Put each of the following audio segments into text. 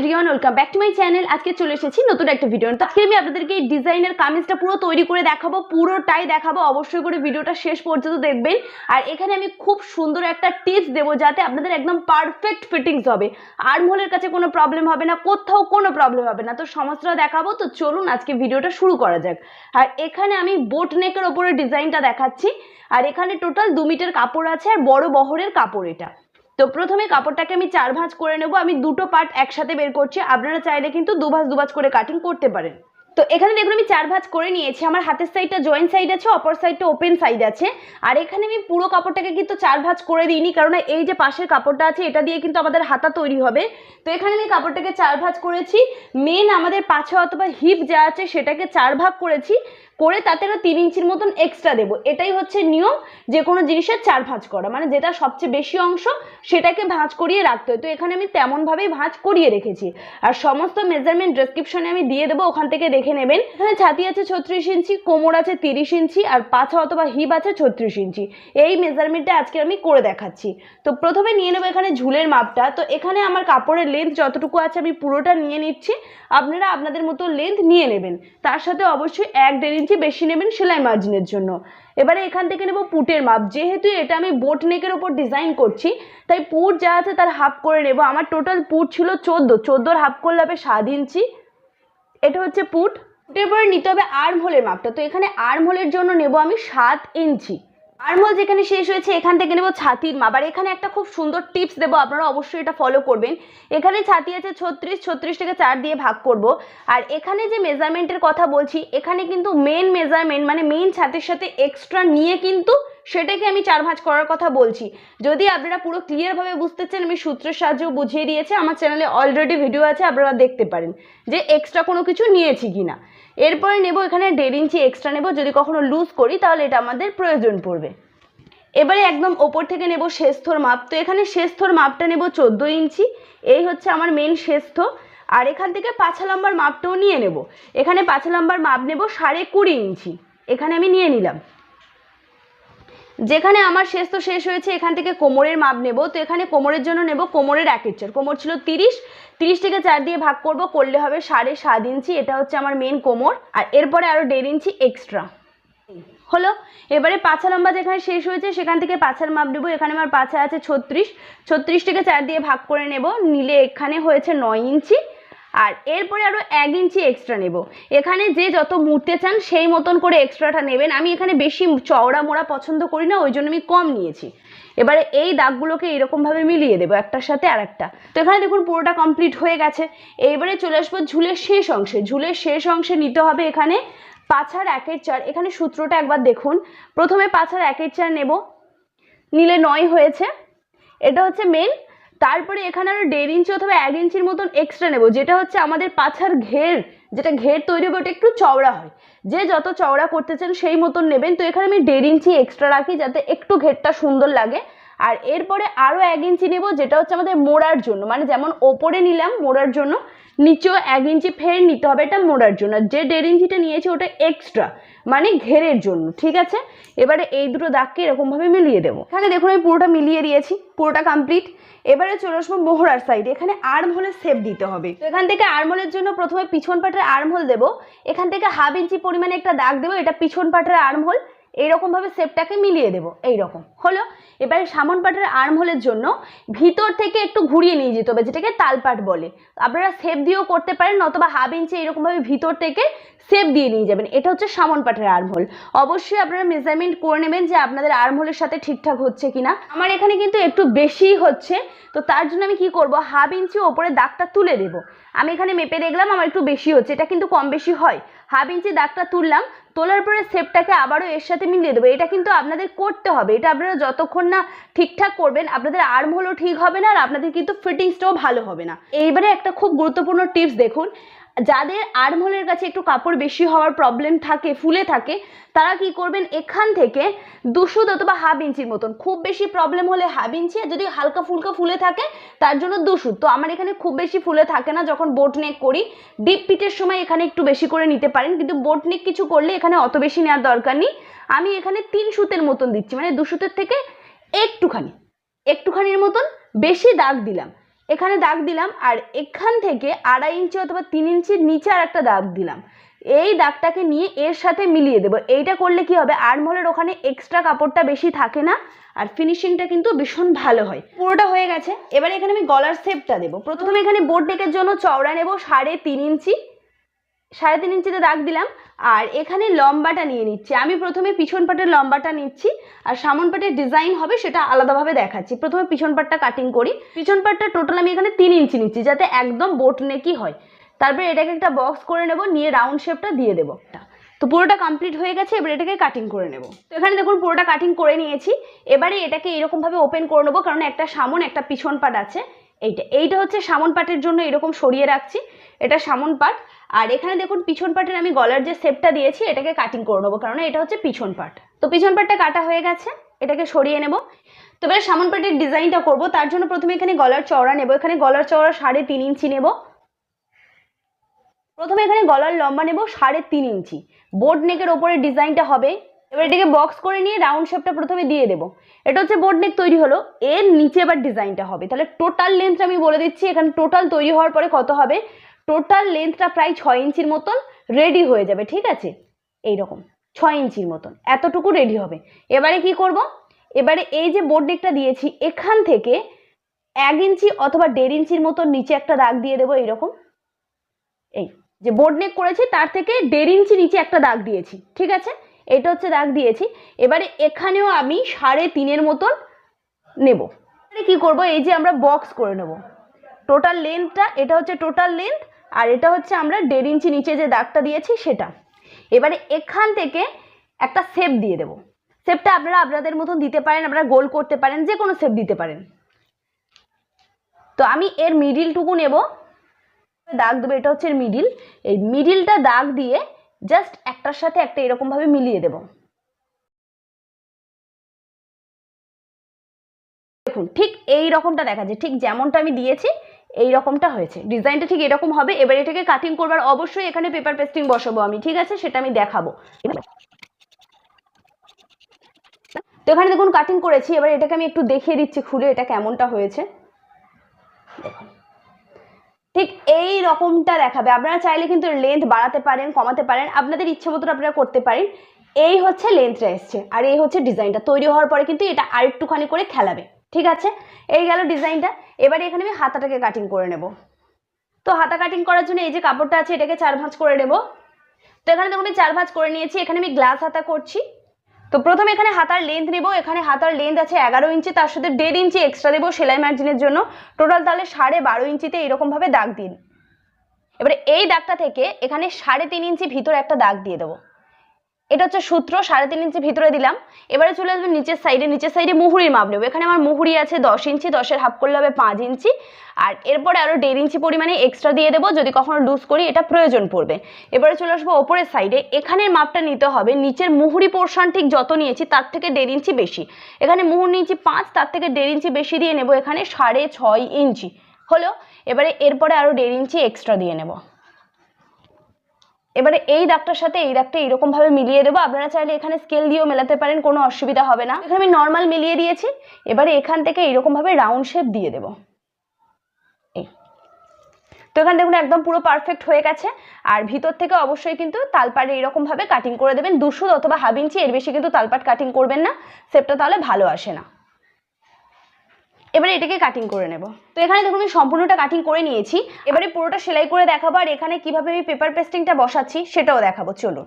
Everyone welcome back to my channel আজকে চলে এসেছি নতুন একটা ভিডিও তো আজকে আমি আপনাদেরকে এই ডিজাইনের কামিজটা পুরো তৈরি করে দেখাবো, পুরোটাই দেখাবো। অবশ্যই করে ভিডিওটা শেষ পর্যন্ত দেখবেন। আর এখানে আমি খুব সুন্দর একটা টিপস দেবো যাতে আপনাদের একদম পারফেক্ট ফিটিংস হবে। আর্মহোলের কাছে কোনো প্রবলেম হবে না, কোথাও কোনো প্রবলেম হবে না। তো সমস্তটা দেখাবো। তো চলুন আজকে ভিডিওটা শুরু করা যাক। আর এখানে আমি বোট নেকের ওপরে ডিজাইনটা দেখাচ্ছি। আর এখানে টোটাল দু মিটার কাপড় আছে, আর বড় বহরের কাপড় এটা। তো প্রথমে কাপড়টাকে আমি চার ভাঁজ করে নেব। আমি দুটো পার্ট একসাথে বের করছি। আপনারা চাইলে কিন্তু দু ভাঁজ দু ভাঁজ করে কাটিং করতে পারেন। তো এখানে দেখুন, আমি চার ভাঁজ করে নিয়েছি। আমার হাতের সাইডটা জয়েন্ট সাইড আছে, অপর সাইডটা ওপেন সাইড আছে। আর এখানে আমি পুরো কাপড়টাকে কিন্তু চার ভাঁজ করে দিইনি কারণ এই যে পাশের কাপড়টা আছে, এটা দিয়ে কিন্তু আমাদের হাতা তৈরি হবে। তো এখানে আমি কাপড়টাকে চার ভাঁজ করেছি। মেন আমাদের পাছা অথবা হিপ যা আছে, সেটাকে চার ভাগ করেছি। করে তাতে আরও তিন ইঞ্চির মতন এক্সট্রা দেবো। এটাই হচ্ছে নিয়ম যে কোনো জিনিসের চার ভাঁজ করা। মানে যেটা সবচেয়ে বেশি অংশ, সেটাকে ভাঁজ করিয়ে রাখতে হয়। তো এখানে আমি তেমনভাবেই ভাঁজ করিয়ে রেখেছি। আর সমস্ত মেজারমেন্ট ডেসক্রিপশনে আমি দিয়ে দেবো, ওখান থেকে দেখে নেবেন। এখানে ছাতি আছে ছত্রিশ ইঞ্চি, কোমর আছে তিরিশ ইঞ্চি, আর পাছা অথবা হিপ আছে ছত্রিশ ইঞ্চি। এই মেজারমেন্টটা আজকে আমি করে দেখাচ্ছি। তো প্রথমে নিয়ে নেব এখানে ঝুলের মাপটা। তো এখানে আমার কাপড়ের লেন্থ যতটুকু আছে আমি পুরোটা নিয়ে নিচ্ছি। আপনারা আপনাদের মতো লেন্থ নিয়ে নেবেন। তার সাথে অবশ্যই এক দেড় ইঞ্চি বেশি নেবেন? সেলাই মার্জিনের জন্য। এবারে এখান থেকে নেব পুটের মাপ। যেহেতু এটা আমি বোট নেকের ওপর ডিজাইন করছি, তাই পুট যা আছে তার হাফ করে নেব। আমার টোটাল পুট ছিল চোদ্দ। চোদ্দোর হাফ করলে হবে সাত ইঞ্চি। এটা হচ্ছে পুট। পুটের পরে নিতে হবে আর্ম হোলের মাপটা। তো এখানে আর্ম হোলের জন্য নেব আমি সাত ইঞ্চি। আর্মহোল যেখানে শেষ হয়েছে, এখান থেকে নেব ছাতির মাপ। আর এখানে একটা খুব সুন্দর টিপস দেবো, আপনারা অবশ্যই এটা ফলো করবেন। এখানে ছাতি আছে ছত্রিশ ছত্রিশ থেকে চার দিয়ে ভাগ করব। আর এখানে যে মেজারমেন্টের কথা বলছি, এখানে কিন্তু মেন মেজারমেন্ট মানে মেন ছাতির সাথে এক্সট্রা নিয়ে কিন্তু সেটাকে আমি চার ভাঁজ করার কথা বলছি। যদি আপনারা পুরো ক্লিয়ারভাবে বুঝতে চান, আমি সূত্রের সাহায্যে বুঝিয়ে দিয়েছি। আমার চ্যানেলে অলরেডি ভিডিও আছে, আপনারা দেখতে পারেন যে এক্সট্রা কোনো কিছু নিয়েছি কিনা। এরপরে নেব এখানে দেড় ইঞ্চি এক্সট্রা নেব। যদি কখনো লুজ করি, তাহলে এটা আমাদের প্রয়োজন পড়বে। এবারে একদম ওপর থেকে নেব শেষথর মাপ। তো এখানে শেষথর মাপটা নেব চোদ্দ ইঞ্চি। এই হচ্ছে আমার মেন শেষথ আর এখান থেকে পাছা লম্বার মাপটাও নিয়ে নেব। এখানে পাছা লম্বার মাপ নেব সাড়ে কুড়ি ইঞ্চি। এখানে আমি নিয়ে নিলাম। যেখানে আমার শেষ তো শেষ হয়েছে, এখান থেকে কোমরের মাপ নেব। তো এখানে কোমরের জন্য নেব কোমরের এক ইঞ্চের কোমর ছিল তিরিশ তিরিশ থেকে চার দিয়ে ভাগ করব, করলে হবে সাড়ে সাত ইঞ্চি এটা হচ্ছে আমার মেন কোমর। আর এরপরে আরও দেড় ইঞ্চি এক্সট্রা হলো, এবারে পাছা লম্বা যেখানে শেষ হয়েছে, সেখান থেকে পাছার মাপ নেব। এখানে আমার পাছা আছে ছত্রিশ। ছত্রিশ থেকে চার দিয়ে ভাগ করে নেব। নিলে এখানে হয়েছে নয় ইঞ্চি আর এরপরে আরও এক ইঞ্চি এক্সট্রা নেব। এখানে যে যত মুড়তে চান, সেই মতন করে এক্সট্রাটা নেবেন। আমি এখানে বেশি চওড়া মোড়া পছন্দ করি না, ওই জন্য আমি কম নিয়েছি। এবারে এই দাগগুলোকে এরকমভাবে মিলিয়ে দেবো, একটার সাথে আর একটা তো এখানে দেখুন পুরোটা কমপ্লিট হয়ে গেছে। এইবারে চলে আসব ঝুলের শেষ অংশে। ঝুলের শেষ অংশে নিতে হবে এখানে পাছার একের চার। এখানে সূত্রটা একবার দেখুন। প্রথমে পাছার একের চার নেব। নিলে নয় হয়েছে। এটা হচ্ছে মেন তারপরে এখানে আরও দেড় ইঞ্চি অথবা এক ইঞ্চির মতন এক্সট্রা নেব, যেটা হচ্ছে আমাদের পাছার ঘের, যেটা ঘের তৈরি হবে ওটা একটু চওড়া হয়। যে যত চওড়া করতে চান সেই মতন নেবেন। তো এখানে আমি দেড় ইঞ্চি এক্সট্রা রাখি যাতে একটু ঘেরটা সুন্দর লাগে। আর এরপরে আরও এক ইঞ্চি নেব, যেটা হচ্ছে আমাদের মোড়ার জন্য। মানে যেমন ওপরে নিলাম মোড়ার জন্য, নিচেও এক ইঞ্চি ফের নিতে হবে এটা মোড়ার জন্য। যে দেড় ইঞ্চিটা নিয়েছি ওটা এক্সট্রা মানে ঘেরের জন্য, ঠিক আছে? এবারে এই দুটো দাগকে এরকমভাবে মিলিয়ে দেবো। এখানে দেখুন আমি পুরোটা মিলিয়ে দিয়েছি, পুরোটা কমপ্লিট এবারে চলে আসব মোহরার সাইড এখানে আর্ম হোলের সেপ দিতে হবে। তো এখান থেকে আর্ম হোলের জন্য প্রথমে পিছন পাটের আর্ম হোল দেবো। এখান থেকে হাফ ইঞ্চি পরিমাণে একটা দাগ দেবো, এটা পিছন পাটের আর্ম হোল এইরকমভাবে সেপটাকে মিলিয়ে দেবো, এইরকম। হলো? এবারে সামন পাটের আর্ম হোলের জন্য ভিতর থেকে একটু ঘুরিয়ে নিয়ে যেতে হবে, যেটাকে তালপাট বলে। আপনারা সেপ দিয়েও করতে পারেন অথবা হাফ ইঞ্চি এরকমভাবে ভিতর থেকে সেপ দিয়ে নিয়ে যাবেন। এটা হচ্ছে সামন পাটের আর্ম হোল অবশ্যই আপনারা মেজারমেন্ট করে নেবেন যে আপনাদের আর্ম হোলের সাথে ঠিকঠাক হচ্ছে কিনা। আমার এখানে কিন্তু একটু বেশিই হচ্ছে, তো তার জন্য আমি কি করব? হাফ ইঞ্চি ওপরে দাগটা তুলে দেব। আমি এখানে মেপে দেখলাম আমার একটু বেশি হচ্ছে, এটা কিন্তু কম বেশি হয়। হাফ ইঞ্চি দাগটা তুললাম, তোলার পরে সেপটাকে আবারও এর সাথে মিলিয়ে দেবো। এটা কিন্তু আপনাদের করতে হবে, এটা আপনারা যতক্ষণ না ঠিকঠাক করবেন, আপনাদের আর্ম হলেও ঠিক হবে না আর আপনাদের কিন্তু ফিটিংসটাও ভালো হবে না। এইবারে একটা খুব গুরুত্বপূর্ণ টিপস দেখুন যাদের আর্মহোলের কাছে একটু কাপড় বেশি হওয়ার প্রবলেম থাকে, ফুলে থাকে, তারা কি করবেন? এখান থেকে দুশো অথবা হাফ ইঞ্চির মতন। খুব বেশি প্রবলেম হলে হাফ ইঞ্চি, আর যদি হালকা ফুলকা ফুলে থাকে, তার জন্য দুশো। তো আমার এখানে খুব বেশি ফুলে থাকে না, যখন বোট নেক করি। ডিপ পিটের সময় এখানে একটু বেশি করে নিতে পারেন, কিন্তু বোট নেক কিছু করলে এখানে অত বেশি নেওয়ার দরকার নেই। আমি এখানে তিন সুতের মতন দিচ্ছি মানে দু সুতের থেকে একটুখানি। একটুখানির মতন বেশি দাগ দিলাম। এখানে দাগ দিলাম আর এখান থেকে আড়াই ইঞ্চি অথবা তিন ইঞ্চির নিচে আর একটা দাগ দিলাম। এই দাগটাকে নিয়ে এর সাথে মিলিয়ে দেবো। এইটা করলে কি হবে? আর্মহোলের ওখানে এক্সট্রা কাপড়টা বেশি থাকে না আর ফিনিশিংটা কিন্তু ভীষণ ভালো হয়। পুরোটা হয়ে গেছে। এবার এখানে আমি গলার সেপটা দেবো। প্রথমে এখানে বোর্ড নেকের জন্য চওড়া নেব সাড়ে তিন ইঞ্চি। সাড়ে তিন ইঞ্চিতে দাগ দিলাম, আর এখানে লম্বাটা নিয়ে নিচ্ছি। আমি প্রথমে পিছন পাটের লম্বাটা নিচ্ছি, আর সামন পাটের ডিজাইন হবে সেটা আলাদাভাবে দেখাচ্ছি। প্রথমে পিছন পাটটা কাটিং করি। পিছন পাটটা টোটাল আমি এখানে তিন ইঞ্চি নিচ্ছি, যাতে একদম বোট নেকি হয়। তারপরে এটাকে একটা বক্স করে নেব, নিয়ে রাউন্ড শেপটা দিয়ে দেবো তো পুরোটা কমপ্লিট হয়ে গেছে, এবার এটাকে কাটিং করে নেব। তো এখানে দেখুন, পুরোটা কাটিং করে নিয়েছি। এবারে এটাকে এরকমভাবে ওপেন করে নেব, কারণ একটা সামন, একটা পিছন পাট আছে। এইটা এইটা হচ্ছে সামন পাটের জন্য এরকম সরিয়ে রাখছি। এটা সামন পাট। আর এখানে দেখুন, পিছন পাটের আমি গলার যে শেপটা দিয়েছি, এটাকে কাটিং করে নেব। কারণ এটা হচ্ছে পিছন পাট। তো পিছন পাটটা কাটা হয়ে গেছে, এটাকে সরিয়ে নেব। তো এবার সামন পাটের ডিজাইনটা করব। তার জন্য প্রথমে এখানে গলার চওড়া নেব। এখানে গলার চওড়া সাড়ে তিন ইঞ্চি নেব। প্রথমে এখানে গলার লম্বা নেব সাড়ে তিন ইঞ্চি। বোর্ড নেকের ওপরে ডিজাইনটা হবে। এবার এটাকে বক্স করে নিয়ে রাউন্ড শেপটা প্রথমে দিয়ে দেবো। এটা হচ্ছে বোর্ড নেক তৈরি হলো। এর নিচে এবার ডিজাইনটা হবে। তাহলে টোটাল লেন্থ আমি বলে দিচ্ছি। এখানে টোটাল তৈরি হওয়ার পরে কত হবে? টোটাল লেন্থটা প্রায় ছয় ইঞ্চির মতন রেডি হয়ে যাবে, ঠিক আছে? এই রকম ছয় ইঞ্চির মতন, এতটুকু রেডি হবে। এবারে কি করব? এবারে এই যে বোর্ড নেকটা দিয়েছি, এখান থেকে এক ইঞ্চি অথবা দেড় ইঞ্চির মতন নিচে একটা দাগ দিয়ে দেবো, এইরকম। এই যে বোর্ড নেক করেছি, তার থেকে দেড় ইঞ্চি নিচে একটা দাগ দিয়েছি, ঠিক আছে? এটা হচ্ছে দাগ দিয়েছি। এবারে এখানেও আমি সাড়ে তিনের মতন নেব। এবারে কি করব? এই যে আমরা বক্স করে নেব। টোটাল লেন্থটা এটা হচ্ছে টোটাল লেন্থ আর এটা হচ্ছে আমরা দেড় ইঞ্চি নিচে যে দাগটা দিয়েছি সেটা। এবারে এখান থেকে একটা সেপ দিয়ে দেব। শেপটা আপনারা আপনাদের মতন দিতে পারেন, আপনারা গোল করতে পারেন যে কোনো শেপ দিতে পারেন। তো আমি এর মিডিলটুকু নেব। দাগ দেবো, এটা হচ্ছে মিডিল। এই মিডিলটা দাগ দিয়ে জাস্ট একটার সাথে একটা এরকমভাবে মিলিয়ে দেব। দেখুন, ঠিক এই রকমটা দেখা যায়, ঠিক যেমনটা আমি দিয়েছি এই রকমটা হয়েছে। ডিজাইনটা ঠিক এরকম হবে। এবার এটাকে কাটিং করবার অবশ্যই এখানে পেপার পেস্টিং বসাবো আমি, ঠিক আছে? সেটা আমি দেখাবো। তো এখানে দেখুন কাটিং করেছি। এবার এটাকে আমি একটু দেখিয়ে দিচ্ছি খুলে, এটা কেমনটা হয়েছে। ঠিক এই রকমটা দেখাবে। আপনারা চাইলে কিন্তু লেন্থ বাড়াতে পারেন, কমাতে পারেন। আপনাদের ইচ্ছে মতো আপনারা করতে পারেন। এই হচ্ছে লেন্থটা এসছে। আর এই হচ্ছে ডিজাইনটা তৈরি হওয়ার পরে কিন্তু এটা আরেকটুখানি করে খেলাবে। ঠিক আছে? এই গেল ডিজাইনটা এবারে এখানে আমি হাতাটাকে কাটিং করে নেব। তো হাতা কাটিং করার জন্য এই যে কাপড়টা আছে, এটাকে চার ভাঁজ করে নেব। তো এখানে দেখুন আমি চার ভাঁজ করে নিয়েছি। এখানে আমি গ্লাস হাতা করছি। তো প্রথমে এখানে হাতার লেন্থ নেব। এখানে হাতার লেন্থ আছে এগারো ইঞ্চি, তার সাথে দেড় ইঞ্চি এক্সট্রা দেবো সেলাই মার্জিনের জন্য। টোটাল তাহলে সাড়ে বারো ইঞ্চিতে এরকমভাবে দাগ দিন। এবারে এই দাগটা থেকে এখানে সাড়ে তিন ইঞ্চি ভিতরে একটা দাগ দিয়ে দেবো। এটা হচ্ছে সূত্র, সাড়ে তিন ইঞ্চি ভিতরে দিলাম। এবারে চলে আসবে নিচের সাইডে নিচের সাইডে মুহুরির মাপ নেব। এখানে আমার মুহুরি আছে দশ ইঞ্চি, দশের হাফ করলে হবে পাঁচ ইঞ্চি। আর এরপরে আরও দেড় ইঞ্চি পরিমাণে এক্সট্রা দিয়ে দেবো। যদি কখনো লুজ করি, এটা প্রয়োজন পড়বে। এবারে চলে আসব ওপরের সাইডে এখানের মাপটা নিতে হবে। নিচের মুহুরি পোর্শন ঠিক যত নিয়েছি, তার থেকে দেড় ইঞ্চি বেশি। এখানে মুহুর নিয়েছি পাঁচ, তার থেকে দেড় ইঞ্চি বেশি দিয়ে নেব এখানে সাড়ে ছয় ইঞ্চি। হলো? এবারে এরপরে আরও দেড় ইঞ্চি এক্সট্রা দিয়ে নেব। এবারে এই দাগটার সাথে এই দাগটা এরকম ভাবে মিলিয়ে দেবো। আপনারা চাইলে এখানে স্কেল দিয়েও মেলাতে পারেন, কোনো অসুবিধা হবে না। এখানে আমি নর্মাল মিলিয়ে দিয়েছি। এবারে এখান থেকে এইরকম ভাবে রাউন্ড শেপ দিয়ে দেবো। এই। তো এখানে দেখুন, একদম পুরো পারফেক্ট হয়ে গেছে। আর ভিতর থেকে অবশ্যই কিন্তু তালপাড়ে এরকম ভাবে কাটিং করে দেবেন। দুশো অথবা হাফ ইঞ্চি এর বেশি কিন্তু তালপাট কাটিং করবেন না। শেপটা তাহলে ভালো আসে না। এবারে এটাকে কাটিং করে নেব। তো এখানে দেখুন, আমি সম্পূর্ণটা কাটিং করে নিয়েছি। এবারে পুরোটা সেলাই করে দেখাবো, আর এখানে কীভাবে আমি পেপার পেস্টিংটা বসাচ্ছি সেটাও দেখাবো, চলুন।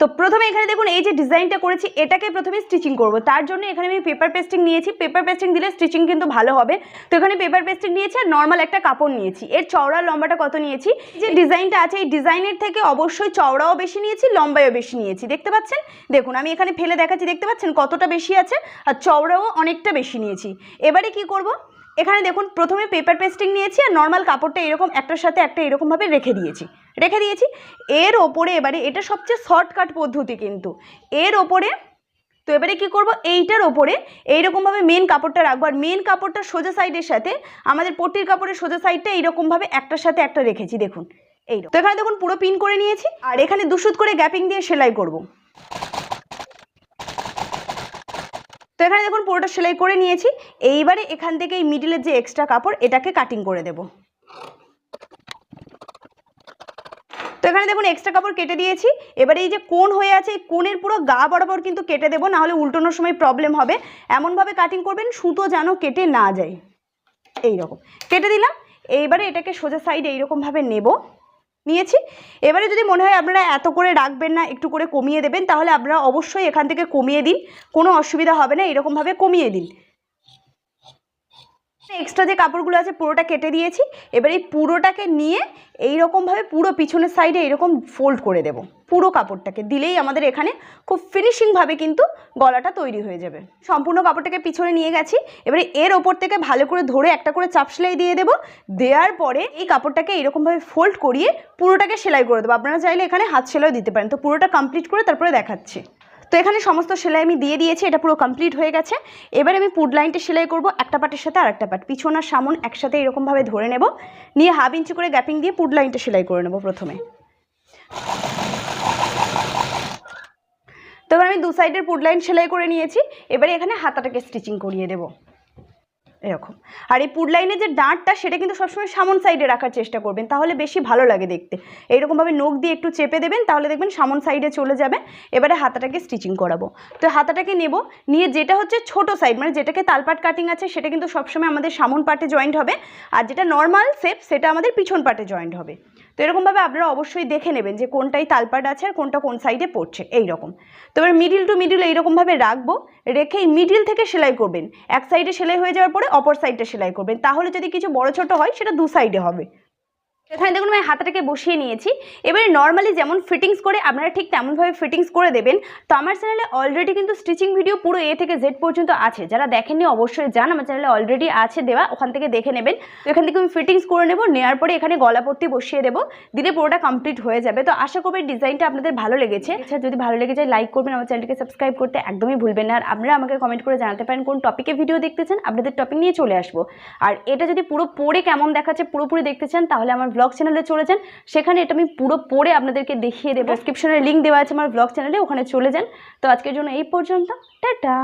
তো প্রথমে এখানে দেখুন, এই যে ডিজাইনটা করেছি, এটাকে প্রথমে স্টিচিং করব। তার জন্য এখানে আমি পেপার পেস্টিং নিয়েছি। পেপার পেস্টিং দিলে স্টিচিং কিন্তু ভালো হবে। তো এখানে পেপার পেস্টিং নিয়েছি আর নর্মাল একটা কাপড় নিয়েছি। এর চওড়া, লম্বাটা কত নিয়েছি? যে ডিজাইনটা আছে, এই ডিজাইনের থেকে অবশ্যই চওড়াও বেশি নিয়েছি, লম্বায়ও বেশি নিয়েছি। দেখতে পাচ্ছেন? দেখুন, আমি এখানে ফেলে দেখাচ্ছি। দেখতে পাচ্ছেন কতটা বেশি আছে? আর চওড়াও অনেকটা বেশি নিয়েছি। এবারে কি করব? এখানে দেখুন, প্রথমে পেপার পেস্টিং নিয়েছি আর নর্মাল কাপড়টা এরকম একটার সাথে একটা এরকমভাবে রেখে দিয়েছি। রেখে দিয়েছি। এর ওপরে এবারে এটা সবচেয়ে শর্টকাট পদ্ধতি কিন্তু। এর ওপরে, তো এবারে কি করব? এইটার ওপরে এইরকমভাবে মেন কাপড়টা রাখব। আর মেন কাপড়টা সোজা সাইডের সাথে আমাদের পট্টির কাপড়ের সোজা সাইডটা এইরকমভাবে একটার সাথে একটা রেখেছি, দেখুন। এই তো এখানে দেখুন, পুরো পিন করে নিয়েছি। আর এখানে দুশুত করে গ্যাপিং দিয়ে সেলাই করব তো তো এখানে দেখুন পুরোটা সেলাই করে নিয়েছি। এইবারে এখান থেকে এই মিডিলের যে এক্সট্রা কাপড়, এটাকে কাটিং করে দেব। তো এখানে দেখুন এক্সট্রা কাপড় কেটে দিয়েছি। এবারে এই যে কোন হয়ে আছে, এই কোণের পুরো গা বরাবর কিন্তু কেটে দেবো, নাহলে উল্টোনোর সময় প্রবলেম হবে। এমনভাবে কাটিং করবেন, সুতো যেন কেটে না যায়। এই রকম কেটে দিলাম, এইবারে এটাকে সোজা সাইডে এইরকমভাবে নেব। নিয়েছি। এবারে যদি মনে হয় আপনারা এত করে রাখবেন না, একটু করে কমিয়ে দেবেন, তাহলে আপনারা অবশ্যই এখান থেকে কমিয়ে দিন। কোনো অসুবিধা হবে না, এরকমভাবে কমিয়ে দিন। এক্সট্রা যে কাপড়গুলো আছে পুরোটা কেটে দিয়েছি। এবার এই পুরোটাকে নিয়ে এই রকমভাবে পুরো পিছনের সাইডে এরকম ফোল্ড করে দেব। পুরো কাপড়টাকে। দিলেই আমাদের এখানে খুব ফিনিশিংভাবে কিন্তু গলাটা তৈরি হয়ে যাবে। সম্পূর্ণ কাপড়টাকে পিছনে নিয়ে গেছি। এবারে এর ওপর থেকে ভালো করে ধরে একটা করে চাপ সেলাই দিয়ে দেবো। দেওয়ার পরে এই কাপড়টাকে এরকমভাবে ফোল্ড করিয়ে পুরোটাকে সেলাই করে দেবো। আপনারা চাইলে এখানে হাত সেলাইও দিতে পারেন। তো পুরোটা কমপ্লিট করে তারপরে দেখাচ্ছি। তো এখানে সমস্ত সেলাই আমি দিয়ে দিয়েছি, এটা পুরো কমপ্লিট হয়ে গেছে। এবার আমি পুড লাইনটা সেলাই করব, একটা পাটের সাথে আর একটা পাট। পিছন আর সামন একসাথে এরকমভাবে ধরে নেব, নিয়ে হাফ ইঞ্চি করে গ্যাপিং দিয়ে পুড লাইনটা সেলাই করে নেব প্রথমে। তো আমি দু সাইডের পুড লাইন সেলাই করে নিয়েছি, এবারে এখানে হাতাটাকে স্টিচিং করিয়ে দেবো। এরকম। আর এই লাইনের যে ডাঁটটা সেটা কিন্তু সবসময় সামন সাইডে রাখার চেষ্টা করবেন। তাহলে বেশি ভালো লাগে দেখতে। এইরকমভাবে নখ দিয়ে একটু চেপে দেবেন, তাহলে দেখবেন সামন সাইডে চলে যাবে। এবারে হাতাটাকে স্টিচিং করাবো। তো হাতাটাকে নেব। নিয়ে যেটা হচ্ছে ছোট সাইড মানে যেটাকে তালপাট কাটিং আছে, সেটা কিন্তু সবসময় আমাদের সামন পাটে জয়েন্ট হবে। আর যেটা নর্মাল সেপ সেটা আমাদের পিছন পাটে জয়েন্ট হবে। তো এরকমভাবে আপনারা অবশ্যই দেখে নেবেন যে কোনটাই তালপাট আছে আর কোনটা কোন সাইডে পড়ছে, এইরকম। তো এবার মিডিল টু মিডিল এইরকমভাবে রাখব, রেখে মিডিল থেকে সেলাই করবেন। এক সাইডে সেলাই হয়ে যাওয়ার পরে অপর সাইডটা সেলাই করবেন। তাহলে যদি কিছু বড় ছোট হয়, সেটা দু সাইডে হবে। এখানে দেখুন আমি হাতাটাকে বসিয়ে নিয়েছি। এবারে নর্মালি যেমন ফিটিংস করে আপনারা ঠিক তেমনভাবে ফিটিংস করে দেবেন। তো আমার চ্যানেলে অলরেডি কিন্তু স্টিচিং ভিডিও পুরো এ থেকে জেড পর্যন্ত আছে। যারা দেখেননি অবশ্যই যান, আমার চ্যানেলে অলরেডি আছে দেওয়া, ওখান থেকে দেখে নেবেন। তো এখান থেকে আমি ফিটিংস করে নেব নেওয়ার পরে এখানে গলা পট্টি বসিয়ে দেবো। দিলে পুরোটা কমপ্লিট হয়ে যাবে। তো আশা করবেন ডিজাইনটা আপনাদের ভালো লেগেছে। আচ্ছা যদি ভালো লেগে যায় লাইক করবেন, আমার চ্যানেলটিকে সাবস্ক্রাইব করতে একদমই ভুলবেন না। আর আপনারা আমাকে কমেন্ট করে জানাতে পারেন কোন টপিকে ভিডিও দেখতে চান, আপনাদের টপিক নিয়ে চলে আসব। আর এটা যদি পুরো পড়ে কেমন দেখাচ্ছে, পুরোপুরি দেখতে চান, তাহলে আমার ব্লগ চ্যানেলে চলে যান সেখানে এটা আমি পুরো পড়ে আপনাদেরকে দেখিয়ে দেবো। ডিসক্রিপশনের লিঙ্ক দেওয়া আছে আমার ব্লগ চ্যানেলে ওখানে চলে যান। তো আজকের জন্য এই পর্যন্ত টাটা!